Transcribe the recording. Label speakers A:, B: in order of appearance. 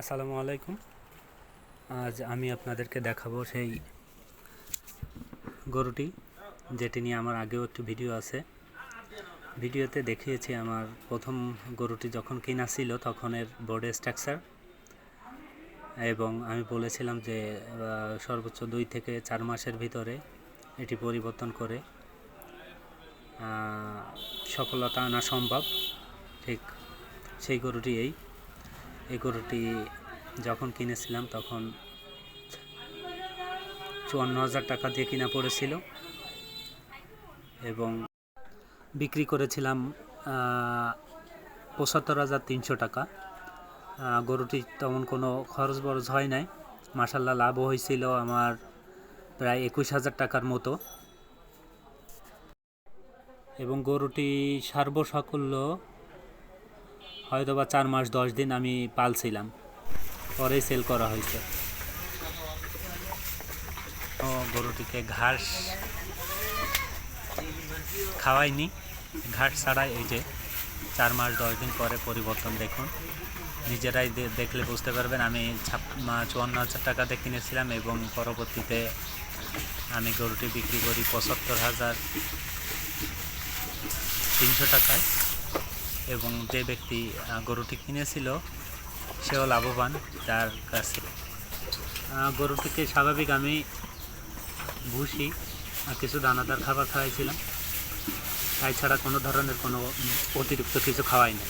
A: আসসালামু আলাইকুম। আজ আমি আপনাদেরকে দেখাবো সেই গরুটি, যেটি নিয়ে আমার আগেও একটি ভিডিও আছে। ভিডিওতে দেখিয়েছি আমার প্রথম গরুটি যখন কিনা ছিল তখনের বোর্ডের স্ট্রাকচার এবং আমি বলেছিলাম যে সর্বোচ্চ দুই থেকে চার মাসের ভিতরে এটি পরিবর্তন করে সফলতা আনা সম্ভব। ঠিক সেই গরুটি এই। এই গরুটি যখন কিনেছিলাম তখন চুয়ান্ন হাজার টাকা দিয়ে কিনা পড়েছিল এবং বিক্রি করেছিলাম পঁচাত্তর হাজার তিনশো টাকা। গরুটি তেমন কোনো খরচ বরচ হয় নাই। মাসাল্লাহ লাভও হয়েছিল আমার প্রায় একুশ হাজার টাকার মতো। এবং গরুটি সার্বসাকুল্য হয়তো বা চার মাস, দশ দিন আমি পালছিলাম। পরেই সেল করা হয়েছে। ও, গরুটিকে ঘাস খাওয়াইনি। ঘাস ছাড়াই এই যে চার মাস, দশ দিন পরে পরিবর্তন দেখুন। নিজেরাই দেখলে বুঝতে পারবেন, আমি চুয়ান্ন হাজার টাকাতে কিনেছিলাম এবং পরবর্তীতে আমি গরুটি বিক্রি করি পঁচাত্তর হাজার তিনশো টাকায়। এবং যে ব্যক্তি গরুটি কিনেছিল, সেও লাভবান তার কাছে। গরুটিকে স্বাভাবিক আমি ভুসি কিছু দানাদার খাবার খাওয়াইছিলাম। তাই ছাড়া কোনো ধরনের কোনো অতিরিক্ত কিছু খাওয়াই না